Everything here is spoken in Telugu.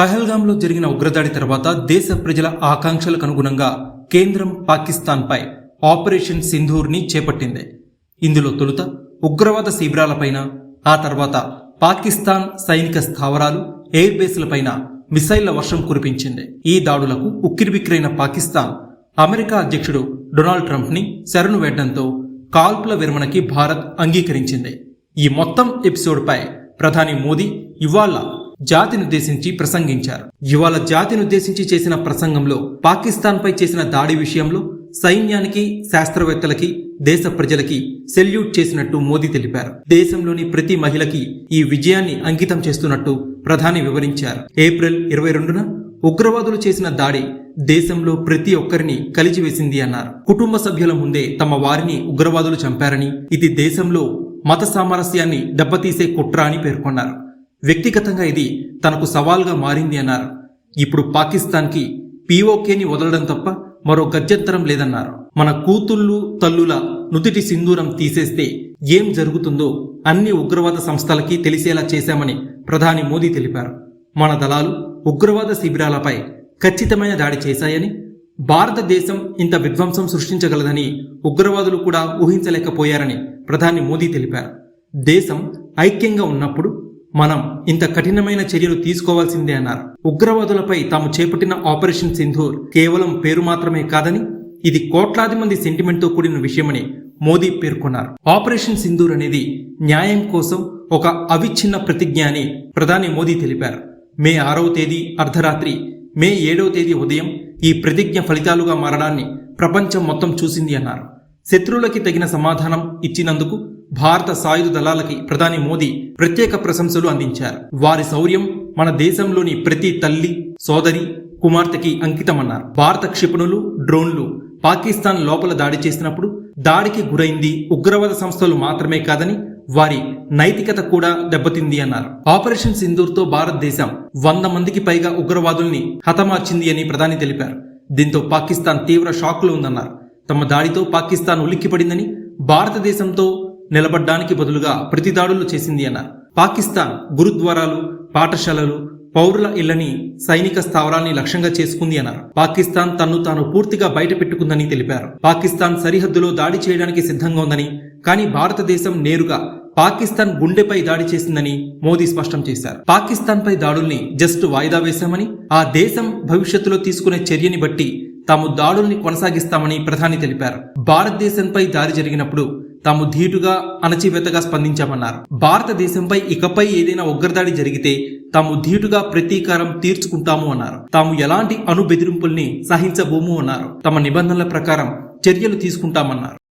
పహల్గాంలో జరిగిన ఉగ్రదాడి తర్వాత దేశ ప్రజల ఆకాంక్షలకు అనుగుణంగా కేంద్రం పాకిస్తాన్పై ఆపరేషన్ సింధూర్ని చేపట్టింది. ఇందులో తొలుత ఉగ్రవాద శిబిరాలపైన ఆ తర్వాత పాకిస్తాన్ సైనిక స్థావరాలు ఎయిర్ బేస్లపైన మిసైళ్ళ వర్షం కురిపించింది. ఈ దాడులకు ఉక్కిరిబిక్కిరైన పాకిస్తాన్ అమెరికా అధ్యక్షుడు డొనాల్డ్ ట్రంప్ని శరణు వేయడంతో కాల్పుల విరమణకి భారత్ అంగీకరించింది. ఈ మొత్తం ఎపిసోడ్పై ప్రధాని మోదీ ఇవాళ జాతినుద్దేశించి ప్రసంగించారు. ఇవాళ జాతినుద్దేశించి చేసిన ప్రసంగంలో పాకిస్తాన్పై చేసిన దాడి విషయంలో సైన్యానికి శాస్త్రవేత్తలకి దేశ ప్రజలకి సెల్యూట్ చేసినట్టు మోదీ తెలిపారు. దేశంలోని ప్రతి మహిళకి ఈ విజయాన్ని అంకితం చేస్తున్నట్టు ప్రధాని వివరించారు. ఏప్రిల్ ఇరవై రెండున ఉగ్రవాదులు చేసిన దాడి దేశంలో ప్రతి ఒక్కరిని కలిచివేసింది అన్నారు. కుటుంబ సభ్యుల ముందే తమ వారిని ఉగ్రవాదులు చంపారని ఇది దేశంలో మత సామరస్యాన్ని దెబ్బతీసే కుట్ర అని పేర్కొన్నారు. వ్యక్తిగతంగా ఇది తనకు సవాల్గా మారింది అన్నారు. ఇప్పుడు పాకిస్తాన్కి పీఓకేని వదలడం తప్ప మరో గత్యంతరం లేదన్నారు. మన కూతుళ్ళు తల్లుల నుదిటి సింధూరం తీసేస్తే ఏం జరుగుతుందో అన్ని ఉగ్రవాద సంస్థలకి తెలిసేలా చేశామని ప్రధాని మోదీ తెలిపారు. మన దళాలు ఉగ్రవాద శిబిరాలపై ఖచ్చితమైన దాడి చేశాయని భారతదేశం ఇంత విధ్వంసం సృష్టించగలదని ఉగ్రవాదులు కూడా ఊహించలేకపోయారని ప్రధాని మోదీ తెలిపారు. దేశం ఐక్యంగా ఉన్నప్పుడు మనం ఇంత కఠినమైన చర్యలు తీసుకోవాల్సిందే అన్నారు. ఉగ్రవాదులపై తాము చేపట్టిన ఆపరేషన్ సింధూర్ కేవలం పేరు మాత్రమే కాదని ఇది కోట్లాది మంది సెంటిమెంట్తో కూడిన విషయమని మోదీ పేర్కొన్నారు. ఆపరేషన్ సింధూర్ అనేది న్యాయం కోసం ఒక అవిచ్ఛిన్న ప్రతిజ్ఞ అని ప్రధాని మోదీ తెలిపారు. మే ఆరవ తేదీ అర్ధరాత్రి మే ఏడవ తేదీ ఉదయం ఈ ప్రతిజ్ఞ ఫలితాలుగా మారడాన్ని ప్రపంచం మొత్తం చూసింది అన్నారు. శత్రువులకి తగిన సమాధానం ఇచ్చినందుకు భారత సాయుధ దళాలకి ప్రధాని మోదీ ప్రత్యేక ప్రశంసలు అందించారు. వారి శౌర్యం మన దేశంలోని ప్రతి తల్లి సోదరి కుమార్తెకి అంకితమన్నారు. భారత క్షిపణులు డ్రోన్లు పాకిస్తాన్ లోపల దాడి చేసినప్పుడు దాడికి గురైంది ఉగ్రవాద సంస్థలు మాత్రమే కాదని వారి నైతికత కూడా దెబ్బతింది అన్నారు. ఆపరేషన్ సింధూర్తో భారతదేశం వంద మందికి పైగా ఉగ్రవాదుల్ని హతమార్చింది అని ప్రధాని తెలిపారు. దీంతో పాకిస్తాన్ తీవ్ర షాక్లో ఉందన్నారు. తమ దాడితో పాకిస్తాన్ ఉలిక్కిపడిందని భారతదేశంతో నిలబడ్డానికి బదులుగా ప్రతిదాడులు చేసింది అన్నారు. పాకిస్తాన్ గురుద్వారాలు పాఠశాలలు పౌరుల ఇళ్ళని సైనిక స్థావరాల్ని లక్ష్యంగా చేసుకుంది అన్నారు. పాకిస్తాన్ తన్ను తాను పూర్తిగా బయట పెట్టుకుందని తెలిపారు. పాకిస్తాన్ సరిహద్దులో దాడి చేయడానికి సిద్ధంగా ఉందని కానీ భారతదేశం నేరుగా పాకిస్తాన్ గుండెపై దాడి చేసిందని మోదీ స్పష్టం చేశారు. పాకిస్తాన్ పై దాడుల్ని జస్ట్ వాయిదా వేశామని ఆ దేశం భవిష్యత్తులో తీసుకునే చర్యని బట్టి తాము దాడుల్ని కొనసాగిస్తామని ప్రధాని తెలిపారు. భారతదేశంపై దాడి జరిగినప్పుడు తాము ధీటుగా అణచివేతగా స్పందించామన్నారు. భారతదేశంపై ఇకపై ఏదైనా ఉగ్రదాడి జరిగితే తాము ధీటుగా ప్రతీకారం తీర్చుకుంటాము అన్నారు. తాము ఎలాంటి అణు బెదిరింపుల్ని సహించబోము అన్నారు. తమ నిబంధనల ప్రకారం చర్యలు తీసుకుంటామన్నారు.